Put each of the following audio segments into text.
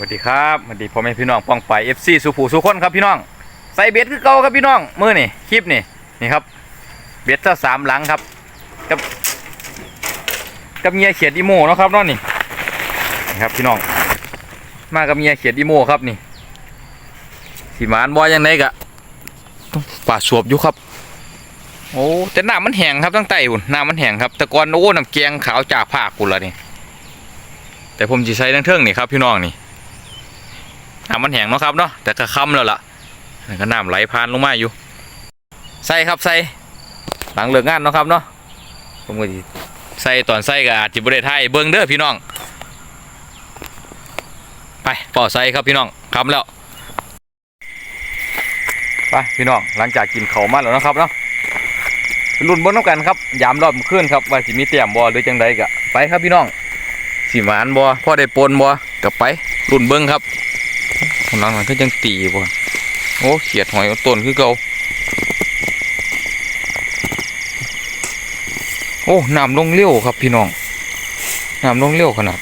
วัสดีครับสวัสดีพ่อแม่พี่น้องป้องไปเอฟซีสุภูสุคนครับพี่น้องใส่เบ็ดคือเก่าครับพี่น้องมือนี่คลิปนี่นี่ครับเบ็ดเจ้าสามหลังครับกับกับเมียเขียดอีโมเนาะครับน้องนี่นี่ครับพี่น้อง มากับเมียเขียดอีโมครับนี่สีหมานบอยยังไงกะป่าสวบอยู่ครับ โอ้แต่น้ำมันแห้งครับตั้งแต่หุ่นน้ำมันแห้งครับแต่ก่อนโอ้น้ำแกงขาวจากภาคกุละนี่แต่ผมจะใช้ทั้งเทิงนี่ครับพี่น้องนี่ น้ำมันแห้งเนาะครับเนาะแต่ก็ค่ำแล้วล่ะก็น้ำไหลผ่านลงมาอยู่ใส่ครับใส่หลังเลิกงานเนาะครับเนาะผมก็สิใส่ตอนใส่ก็อาจจะบริไทยเบิ้งเด้อพี่น้อง ไปปอใส่ครับพี่น้องคำแล้วไปพี่น้องหลังจากกินเขามาแล้วนะครับเนาะรุ่นเบนน้ำกันครับยามรอบขึ้นครับว่าสิมีเตรียมบอหรือจังใดกะไปครับพี่น้องสีหมานบ่พ่อได้ปนบ่กลับไปรุ่นเบิ้งครับ กำลังมันก็ยังตีบ่โอ้เขียดหอยต้นคือเก่าโอ้น้ำลงเร็วครับพี่น้องน้ำลงเร็วขนาด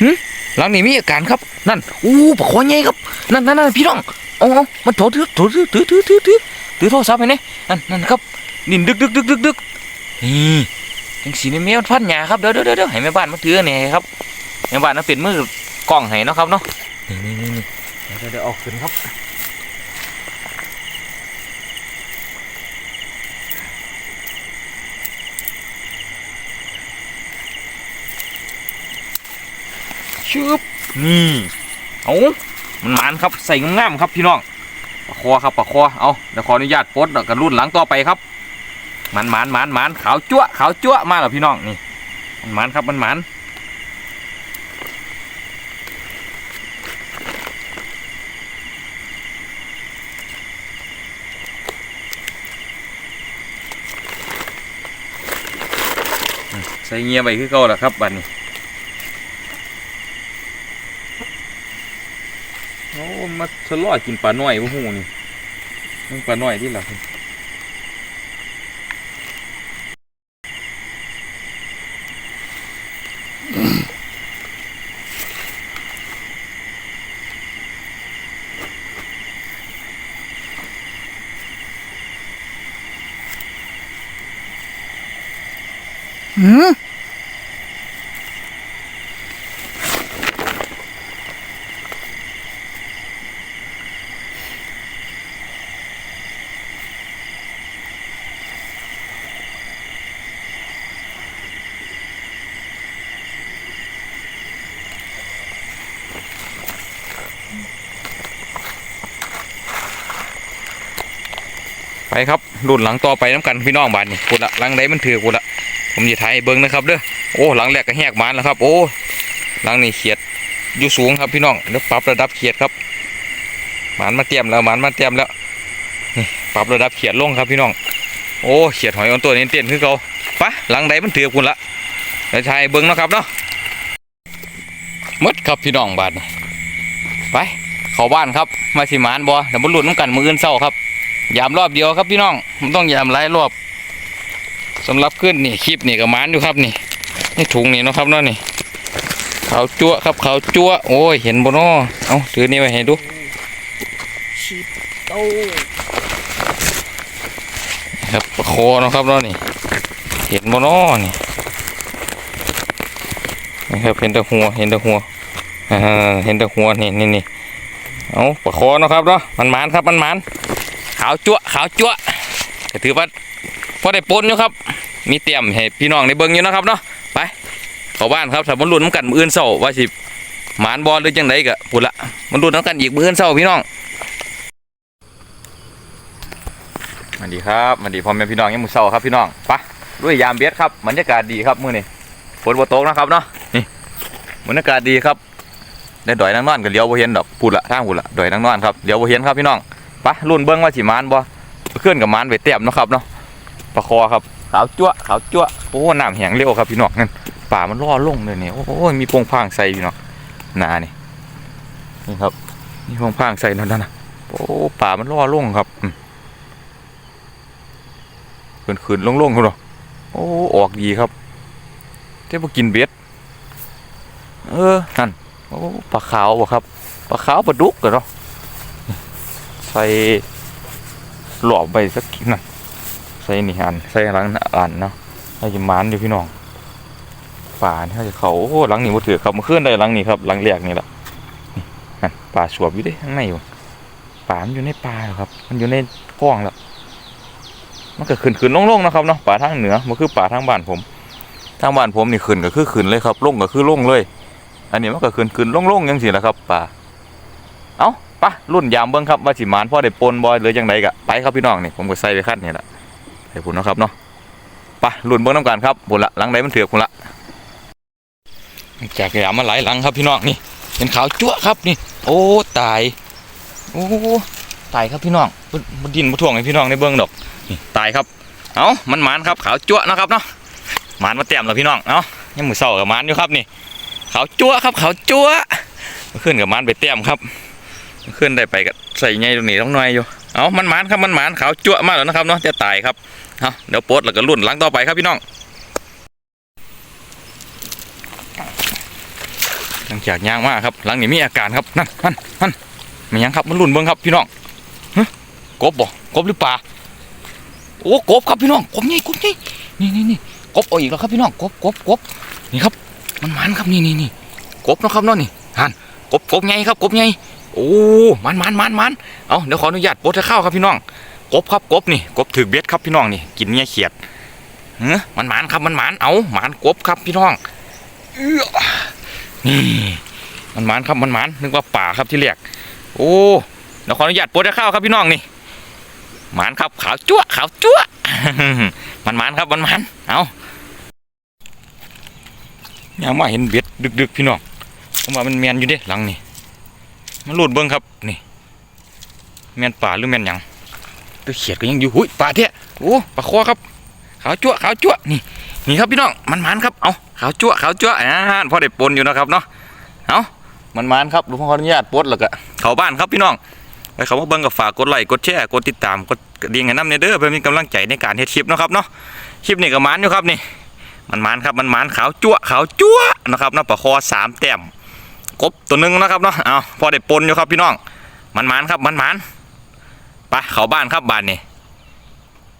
หึหลังนี้มีอาการครับ นั่นอู้ปะคอใหญ่ครับ นั่นนั่นนั่นพี่น้องเอาเอามันโถถือโถถือถือถือถือถือถือโทรศัพท์ไปเนี่ยนั่นนั่นครับ นินดึกดึกดึกดึกดึกนี่ จังสีนี่แมวพันหยาครับเดี๋ยวเดี๋ยวเดี๋ยวให้แม่บ้านมาถือนี่ให้ครับแม่บ้านน่ะเป็นมือกล้องให้เนาะครับเนาะนี่นี่นี่นี่เดี๋ยวเดี๋ยวเดี๋ยวเออกขึ้นครับชึบนี่เอามันหมานครับใส่งามๆครับพี่น้องปะคอครับปะคอเอาเดี๋ยวขออนุญาตปลดแล้วกันรุ่นหลังต่อไปครับ มันมานมานมานขาวจั่วขาวจั่วมาแล้วพี่น้องนี่มันมานครับมันมานใส่เงียบไปคือเก่าแล้วครับบัดนี้โอ้มาทะเลาะกินปลาหน่อยพวกหูนี่มันปลาหน่อยที่หลัง หืมไปครับรุ่นหลังต่อไปน้ำกันพี่น้องบ้าดนี่กูละหลังใดมันถือกูละ ผมจะถ่ายเบิ้งนะครับเด้อโอ้หลังแรกก็แหกมานแล้วครับ โอ้หลังนี่เขียดอยู่สูงครับพี่น้องเดี๋ยวปรับระดับเขียดครับหมานมาเตรียมแล้วหมานมาเตรียมแล้วนี่ปรับระดับเขียดลงครับพี่น้อง โอ้เขียดหอยออนตัวนี้เตี้ยนคือเก่าปะหลังใดมันเถือกูละเดี๋ยวถ่ายให้เบิ้งนะครับเนาะหมดครับพี่น้องบาดนี่ไปเข้าบ้านครับมาสิหมานบ่เดี๋ยวมันหลุดน้ำกันมืออื่นเศร้าครับยามรอบเดียวครับพี่น้องมันต้องยามหลายรอบ สำหรับขึ้นนี่คลิปนี่กับมานอยู่ครับนี่นี่ถุงนี่นะครับเนาะนี่ขาวจั่วครับขาวจั่วโอ้ยเห็นบ่เนาะเอาถือนี่ไว้ให้ดูชีพโตครับประคอนะครับเนาะนี่ เห็นบ่เนาะนี่นี่ครับเห็นแต่หัวเห็นแต่หัวอ่าเห็นแต่หัวนี่นี่นี่เอาประคอนะครับเนาะมันมานครับมันมานขาวจั่วขาวจั่วถือว่า พอได้ปนอยู่ครับ มีเตรียมให้พี่น้องในเบิ่งอยู่นะครับเนาะไปเข้าบ้านครับถ้ามันรุ่นน้ำกันมืออื่นเศร้าว่าสิหมานบอลหรือจังไดก็พูดละมันรุ่นน้ำกันอีกมืออื่นเศร้าพี่น้องสวัสดีครับสวัสดีพ่อแม่พี่น้องยังมือเศร้าครับพี่น้องไปด้วยยามเบียดครับบรรยากาศดีครับมื้อนี้ฝนบ่ตกนะครับเนาะนี่บรรยากาศดีครับได้ดอยนางนอนก็เลี้ยวบ่เห็นดอกพูดละทางพูดละดอยนางนอนครับเลี้ยวบ่เห็นครับพี่น้องไปรุ่นเบิ่งว่าสิหมานบ่เคลื่อนกับหมานไปเต็มนะครับเนาะ ปลาคอครับ ขาวจั่วขาวจั่วโอ้น้ำแห้งเร็วครับพี่น้องนั่นป่ามันล่อลงเลยเนี่ยโอ้ยมีโปงพางใส่พี่น้องหนานี่นี่ครับมีโปงพางใส่นั่นนะโอ้ป่ามันล่อลงครับอืมขึ้นขึ้นลงลงครับเนาะโอ้ออกดีครับเทพกินเบ็ดเออนั่นโอ้ปลาขาวบ่ครับปลาขาวปลาดุกกันเนาะใส่หลอบไปสักกินน่ะใส่นี่อันใส่หลังอันเนาะเราจะมานอยู่พี่น้องป่านี่เขาจะเขาโอ้หลังนี้บ่ถือครับมาขึ้นได้หลังนี้ครับหลังแรกนี่แหละป่าสวบอยู่ดิข้างในอยู่ป่ามันอยู่ในป่าหรอครับ มันอยู่ในคลองแล้วมันก็ขึ้นขึ้นลงลงนะครับเนาะป่าทางเหนือมันคือป่าทางบ้านผม ทางบ้านผมนี่ขึ้นก็คือขึ้นเลยครับลงก็คือลงเลย อันนี้มันก็ขึ้นขึ้นลงลงยังสิแหละครับป่าเอ้าไปะรุ่นยามเบิ้งครับว่าสิมานพ่อได้ปนบอยหรือยังไงกะไปครับพี่น้องนี่ผมก็ใส่ไปคัดนี่แหละ ให้พุ่นนะครับเนาะไปะรุ่นเบิ้งน้ำกันครับพุ่นละหลังใดมันเถือกพุ่นละแจกยามมาหลายหลังครับพี่น้องนี่เป็นขาวจั่วครับนี่ โอ้ตายโอ้ตายครับพี่น้องบ่บดินมาถ่วงให้พี่น้องในเบิ้งดอกนี่ตายครับเอ้ามันหมานครับขาวจั่วนะครับเนาะหมานมาเต็มแล้วพี่น้องเอ้ายังมือเศร้ากับหมานอยู่ครับนี่ขาวจั่วครับขาวจั่วเมื่อนกับหมานไปเต็มครับ ขึ้นได้ไปกับใส่ไงตรงนี้ต้องน้อยอยู่ เอามันหมานครับมันหมานขาวจั่วมากแล้วนะครับเนาะจะตายครับเอาเดี๋ยวโพสแล้วก็รุ่นหลังต่อไปครับพี่น้องหลังจากย่างมากครับหลังนี้มีอาการครับนั่นนั่นนั่นมันยังครับมันรุ่นเบิ้งครับพี่น้องกบบ่กบหรือปลาโอ้กบครับพี่น้องกบใหญ่กบใหญ่นี่นี่นี่กบเอาอีกแล้วครับพี่น้องกบกบกบนี่ครับ มันหมานครับนี่นี่นี่กบนะครับเนาะนี่หันกบกบใหญ่ครับกบใหญ่ โอ้มันมันมันมันเอาเดี๋ยวขออนุญาตโปรจะเข้าครับพี่น้อง กบครับกบนี่กบถือเบ็ดครับพี่น้องนี่กินเงี้ยเขียดเฮ้มันมันครับมันมันเอามันกบครับพี่น้องเออนี่มันมันครับมันมันนึกว่าป่าครับที่เรียกโอ้เดี๋ยวขออนุญาตโปรจะเข้าครับพี่น้องนี่มันครับขาวจั๊วขาวจั๊วมันมันครับมันมันเอายังมาเห็นเบ็ดดึกๆพี่น้องผมว่ามันเมียนอยู่เด้หลังนี่ มันหลุดเบิ้งครับนี่แมนป่าหรือแมนหยังตัวเขียดก็ยังอยู่หุยป่าเท้โอ้ปลาคอครับขาวจั่วขาวจั่วนี่นี่ครับพี่น้องมันมันครับเอาขาวจั่วขาวจั่วอ่าพอได้ปนอยู่นะครับเนาะเอามันมันครับหลวงพ่อขออนุญาตปดแล้วก็เขาบ้านครับพี่น้องไปเขามาเบิ้งกับฝากกดไลค์กดแชร์กดติดตามกดกระดิ่งให้น้ำเนเด้อเพื่อมีกำลังใจในการเฮ็ดคลิปนะครับเนาะคลิปนี้ก็มันอยู่ครับนี่มันมันครับมันมันขาวจั่วขาวจั่วนะครับเนาะปลาคอสามแต้ม กบตัวหนึงนะครับเนาะเอาพอได้ปนอยู่ครับพี่น้องมันมันครับมันมันไปเขาบ้านครับบ้านนี่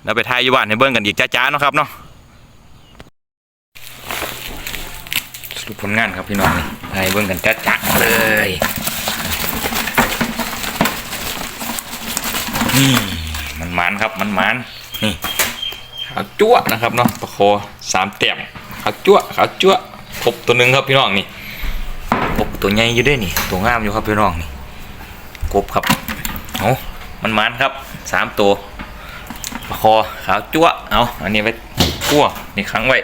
เราไปทายอยู่บ้านให้เบิ่งกันอีกจ้าๆเนาะครับเนาะสรุปผลงานครับพี่น้องนี่ให้เบิ่งกันจ้าๆเลยนี่มันมันครับมันมันนี่ขาวจั่วนะครับเนาะประโคสามเต็มขาวจั่วขาวจั่วกบตัวหนึงครับพี่น้องนี่ ตัวใหญ่อยู่ด้วยนี่ ตัวงามอยู่ครับพี่น้องนี่กบครับโอ้มันมันครับสามตัวคอขาวจั๊วเอาอันนี้ไว้คั่วนี่ขังไว้